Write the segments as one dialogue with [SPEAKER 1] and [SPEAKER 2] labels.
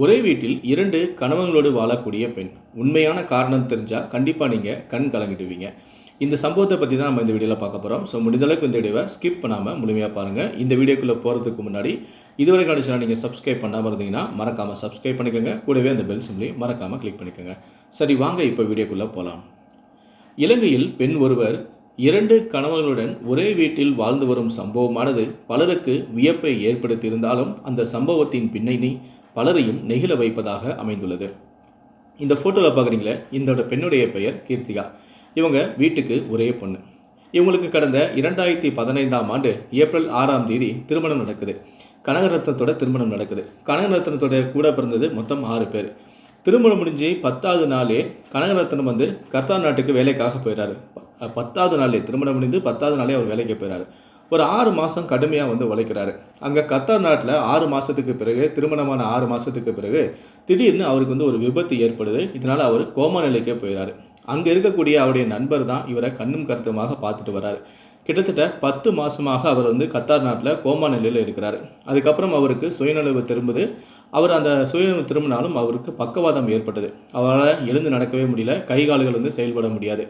[SPEAKER 1] ஒரே வீட்டில் இரண்டு கணவங்களோடு வாழக்கூடிய பெண். உண்மையான காரணம் தெரிஞ்சால் கண்டிப்பாக நீங்கள் கண் கலங்கிடுவீங்க. இந்த சம்பவத்தை பற்றி தான் நம்ம இந்த வீடியோவில் பார்க்க போகிறோம் ஸோ முடிந்தளவுக்கு இந்த வீடியோவை ஸ்கிப் பண்ணாமல் முழுமையாக பாருங்கள் இந்த வீடியோக்குள்ளே போகிறதுக்கு முன்னாடி இதுவரை கிடச்சினா நீங்கள் சப்ஸ்கிரைப் பண்ணாமல் இருந்தீங்கன்னா மறக்காமல் சப்ஸ்கிரைப் பண்ணிக்கோங்க. கூடவே அந்த பெல் சிம்லையும் மறக்காமல் கிளிக் பண்ணிக்கோங்க. சரி வாங்க இப்போ வீடியோக்குள்ளே போகலாம் இலங்கையில் பெண் ஒருவர் இரண்டு கணவர்களுடன் ஒரே வீட்டில் வாழ்ந்து வரும் சம்பவமானது பலருக்கு வியப்பை ஏற்படுத்தியிருந்தாலும் அந்த சம்பவத்தின் பின்னணி பலரையும் நெகிழ வைப்பதாக அமைந்துள்ளது. இந்த ஃபோட்டோவில் பார்க்குறீங்களே இந்த பெண்ணுடைய பெயர் கீர்த்திகா. இவங்க வீட்டுக்கு ஒரே பொண்ணு. இவங்களுக்கு கடந்த இரண்டாயிரத்தி பதினைந்தாம் ஆண்டு ஏப்ரல் ஆறாம் தேதி திருமணம் நடக்குது. கனகரத்னத்தோட திருமணம் நடக்குது. கனகரத்னத்தோட கூட பிறந்தது மொத்தம் ஆறு பேர். திருமணம் முடிஞ்சு பத்தாவது நாளே கனகரத்னம் வந்து கர்த்தார் நாட்டுக்கு வேலைக்காக போயிடறாரு பத்தாவது நாளே திருமணம் முடிந்து பத்தாவது நாளே அவர் வேலைக்கு போயிறாரு. ஒரு ஆறு மாதம் கடுமையாக வந்து உழைக்கிறாரு. அங்கே கத்தார் நாட்டில் ஆறு மாதத்துக்கு பிறகு திருமணமான ஆறு மாதத்துக்கு பிறகு திடீர்னு அவருக்கு வந்து ஒரு விபத்து ஏற்படுது. இதனால் அவர் கோமா நிலைக்கே போயிடாரு அங்கே இருக்கக்கூடிய அவருடைய நண்பர் தான் இவரை கண்ணும் கருத்துமாக பார்த்துட்டு வராரு கிட்டத்தட்ட பத்து மாதமாக அவர் வந்து கத்தார் நாட்டில் கோமா நிலையில் இருக்கிறார். அதுக்கப்புறம் அவருக்கு சுயநலவு திரும்புது. அவர் அந்த சுயநலவு திரும்பினாலும் அவருக்கு பக்கவாதம் ஏற்பட்டது. அவரால் எழுந்து நடக்கவே முடியல. கை கால்கள் வந்து செயல்பட முடியாது.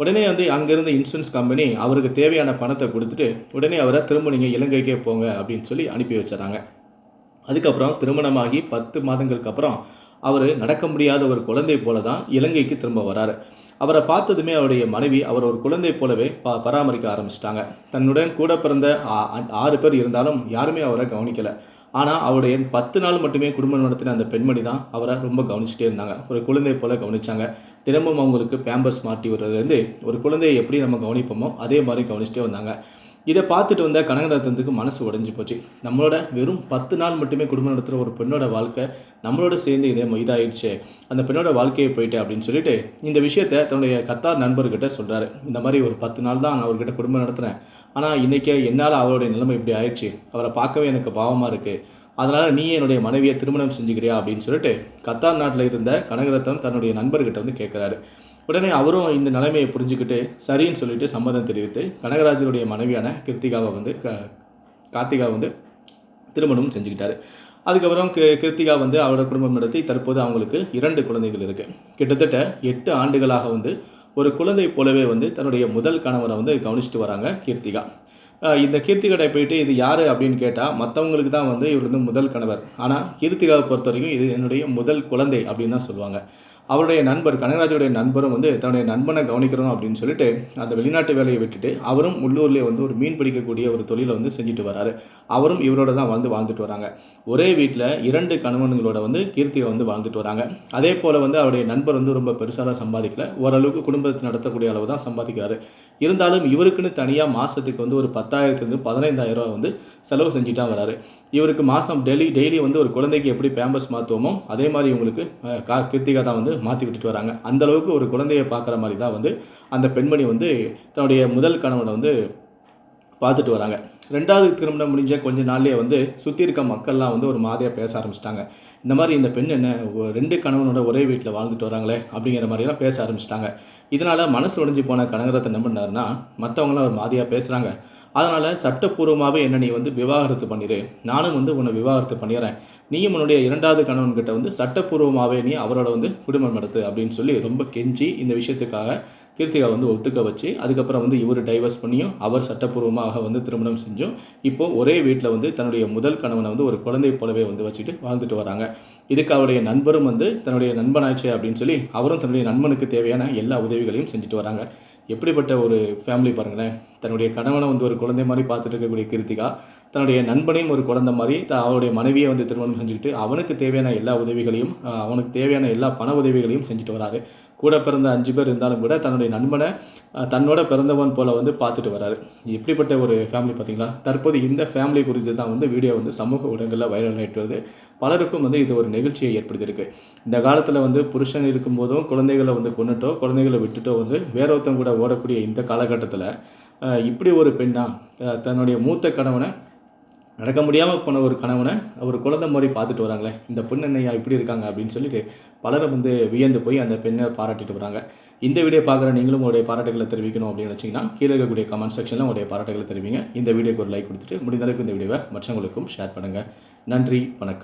[SPEAKER 1] உடனே வந்து அங்கேருந்து இன்சூரன்ஸ் கம்பெனி அவருக்கு தேவையான பணத்தை கொடுத்துட்டு உடனே அவரை திரும்ப நீங்கள் இலங்கைக்கே போங்க அப்படின்னு சொல்லி அனுப்பி வச்சிடறாங்க. அதுக்கப்புறம் திருமணமாகி பத்து மாதங்களுக்கு அப்புறம் அவர் நடக்க முடியாத ஒரு குழந்தை போல தான் இலங்கைக்கு திரும்ப வராரு. அவரை பார்த்ததுமே அவருடைய மனைவி அவர் ஒரு குழந்தை போலவே ப பராமரிக்க ஆரம்பிச்சிட்டாங்க. தன்னுடன் கூட பிறந்த ஆறு பேர் இருந்தாலும் யாருமே அவரை கவனிக்கலை. ஆனால் அவருடைய பத்து நாள் மட்டுமே குடும்பம் நடத்தின அந்த பெண்மணி தான் அவரை ரொம்ப கவனிச்சுட்டே இருந்தாங்க. ஒரு குழந்தை போல் கவனிச்சாங்க. தினமும் அவங்களுக்கு பேம்பர்ஸ் மாட்டி வர்றதுலேருந்து ஒரு குழந்தையை எப்படி நம்ம கவனிப்போமோ அதே மாதிரி கவனிச்சுட்டே வந்தாங்க. இதை பார்த்துட்டு வந்த கனகரத்னத்துக்கு மனசு உடஞ்சி போச்சு. நம்மளோட வெறும் பத்து நாள் மட்டுமே குடும்பம் நடத்துகிற ஒரு பெண்ணோட வாழ்க்கை நம்மளோட சேர்ந்து இதே இதாகிடுச்சு அந்த பெண்ணோட வாழ்க்கையை போயிட்டு அப்படின்னு சொல்லிட்டு இந்த விஷயத்த தன்னுடைய கத்தார் நண்பர்கிட்ட சொல்கிறாரு இந்த மாதிரி ஒரு பத்து நாள் தான் நான் அவர்கிட்ட குடும்பம் நடத்துகிறேன் ஆனால் இன்றைக்கே என்னால் அவருடைய நிலைமை இப்படி ஆயிடுச்சு. அவரை பார்க்கவே எனக்கு பாவமாக இருக்குது அதனால் நீ என்னுடைய மனைவியை திருமணம் செஞ்சுக்கிறியா அப்படின்னு சொல்லிட்டு கத்தார் நாட்டில் இருந்த கனகரத்னம் தன்னுடைய நண்பர்கிட்ட வந்து கேட்குறாரு உடனே அவரும் இந்த நிலைமையை புரிஞ்சுக்கிட்டு சரின்னு சொல்லிட்டு சம்மதம் தெரிவித்து கனகராஜனுடைய மனைவியான கிருத்திகாவை வந்து க கார்த்திகா வந்து திருமணம் செஞ்சுக்கிட்டாரு. அதுக்கப்புறம் கிருத்திகா வந்து அவரோட குடும்பம் நடத்தி தற்போது அவங்களுக்கு இரண்டு குழந்தைகள் இருக்குது கிட்டத்தட்ட எட்டு ஆண்டுகளாக வந்து ஒரு குழந்தை போலவே வந்து தன்னுடைய முதல் கணவரை வந்து கவனிச்சுட்டு வராங்க கீர்த்திகா. இந்த கீர்த்திகடை போயிட்டு இது யார் அப்படின்னு கேட்டால் மற்றவங்களுக்கு தான் வந்து இவர் வந்து முதல் கணவர். ஆனால் கீர்த்திகாவை பொறுத்த வரைக்கும் இது என்னுடைய முதல் குழந்தை அப்படின்னு தான் சொல்லுவாங்க. அவருடைய நண்பர் கனகராஜுடைய நண்பரும் வந்து தன்னுடைய நண்பனை கவனிக்கிறோம் அப்படின்னு சொல்லிட்டு அந்த வெளிநாட்டு வேலையை விட்டுட்டு அவரும் உள்ளூர்லேயே வந்து ஒரு மீன் பிடிக்கக்கூடிய ஒரு தொழிலை வந்து செஞ்சுட்டு வராரு. அவரும் இவரோட தான் வந்து வாழ்ந்துட்டு வராங்க. ஒரே வீட்டில் இரண்டு கணவன்களோட வந்து கீர்த்தியை வந்து வாழ்ந்துட்டு வராங்க. அதே போல் வந்து அவருடைய நண்பர் வந்து ரொம்ப பெருசாக தான் சம்பாதிக்கல. ஓரளவுக்கு குடும்பத்தை நடத்தக்கூடிய அளவு தான் சம்பாதிக்கிறாரு. இருந்தாலும் இவருக்குன்னு தனியாக மாதத்துக்கு வந்து ஒரு பத்தாயிரத்துலேருந்து பதினைந்தாயிரம் ரூபா வந்து செலவு செஞ்சுட்டான் வராரு. இவருக்கு மாதம் டெய்லி டெய்லி வந்து ஒரு குழந்தைக்கு எப்படி பேம்பஸ் மாற்றுவோமோ அதே மாதிரி இவங்களுக்கு கா கிருத்திகா தான் வந்து மாற்றி விட்டுட்டு வராங்க. அந்தளவுக்கு ஒரு குழந்தையை பார்க்குற மாதிரி தான் வந்து அந்த பெண்மணி வந்து தன்னுடைய முதல் கணவனை வந்து பார்த்துட்டு வராங்க. ரெண்டாவது திருமணம் முடிஞ்ச கொஞ்ச நாள்லேயே வந்து சுற்றி இருக்க மக்கள்லாம் வந்து ஒரு மாதிரியாக பேச ஆரம்பிச்சிட்டாங்க. இந்த மாதிரி இந்த பெண் என்ன ரெண்டு கணவனோட ஒரே வீட்டில் வாழ்ந்துட்டு வராங்களே அப்படிங்கிற மாதிரிலாம் பேச ஆரம்பிச்சிட்டாங்க. இதனால் மனசு உடஞ்சி போன கனகரத்தை என்ன பண்ணாருன்னா மற்றவங்களாம் ஒரு மாதிரியாக பேசுகிறாங்க அதனால் சட்டப்பூர்வமாகவே என்ன நீ வந்து விவாகரத்து பண்ணிடு நானும் வந்து உன்னை விவாகரத்து பண்ணிடுறேன் நீயும் உன்னுடைய இரண்டாவது கணவன்கிட்ட வந்து சட்டப்பூர்வமாகவே நீ அவரோட வந்து குடும்பம் நடத்து அப்படின்னு சொல்லி ரொம்ப கெஞ்சி இந்த விஷயத்துக்காக கீர்த்திகா வந்து ஒத்துக்க வச்சு அதுக்கப்புறம் வந்து இவர் டைவர்ஸ் பண்ணியும் அவர் சட்டப்பூர்வமாக வந்து திருமணம் செஞ்சும். இப்போது ஒரே வீட்டில் வந்து தன்னுடைய முதல் கணவனை வந்து ஒரு குழந்தை போலவே வந்து வச்சுட்டு வாழ்ந்துட்டு வராங்க. இதுக்கு அவருடைய நண்பரும் வந்து தன்னுடைய நண்பனாச்சு அப்படின்னு சொல்லி அவரும் தன்னுடைய நண்பனுக்கு தேவையான எல்லா உதவிகளையும் செஞ்சுட்டு வராங்க. எப்படிப்பட்ட ஒரு ஃபேமிலி பாருங்களேன். தன்னுடைய கணவனை வந்து ஒரு குழந்தை மாதிரி பார்த்துட்டு இருக்கக்கூடிய கிருத்திகா தன்னுடைய நண்பனையும் ஒரு குழந்தை மாதிரி த அவருடைய மனைவியை வந்து திருமணம் செஞ்சுக்கிட்டு அவனுக்கு தேவையான எல்லா உதவிகளையும் அவனுக்கு தேவையான எல்லா பண உதவிகளையும் செஞ்சுட்டு வராரு. கூட பிறந்த அஞ்சு பேர் இருந்தாலும் கூட தன்னுடைய நண்பனை தன்னோட பிறந்தவன் போல் வந்து பார்த்துட்டு வராரு. இப்படிப்பட்ட ஒரு ஃபேமிலி பார்த்தீங்களா? தற்போது இந்த ஃபேமிலி குறித்து தான் வந்து வீடியோ வந்து சமூக ஊடகங்களில் வைரல் ஆகிட்டு வருது. பலருக்கும் வந்து இது ஒரு நிகழ்ச்சியை ஏற்படுத்தியிருக்கு. இந்த காலத்தில் வந்து புருஷன் இருக்கும்போதும் குழந்தைகளை வந்து கொண்டுட்டோ குழந்தைகளை விட்டுட்டோ வந்து வேற ஒருத்தவங்க கூட ஓடக்கூடிய இந்த காலகட்டத்தில் இப்படி ஒரு பெண்ணா தன்னுடைய மூத்த கணவனை நடக்க முடியாமல் போன ஒரு கணவனை ஒரு குழந்தை மாதிரி பார்த்துட்டு வராங்களே இந்த பெண் என்னையா இப்படி இருக்காங்க அப்படின்னு சொல்லிட்டு பலரும் வந்து வியந்து போய் அந்த பெண்ணை பாராட்டிட்டு வராங்க. இந்த வீடியோ பார்க்குற நீங்களும் உங்களுடைய பாராட்டுகளை தெரிவிக்கணும் அப்படின்னு நினச்சிங்கன்னா கீழே இருக்கக்கூடிய கமெண்ட் செக்ஷனில் உங்களுடைய பாராட்டுகளை தெரிவிங்க. இந்த வீடியோக்கு ஒரு லைக் கொடுத்துட்டு முடிந்தளவுக்கு இந்த வீடியோவை மற்றவங்களுக்கும் ஷேர் பண்ணுங்கள் நன்றி வணக்கம்.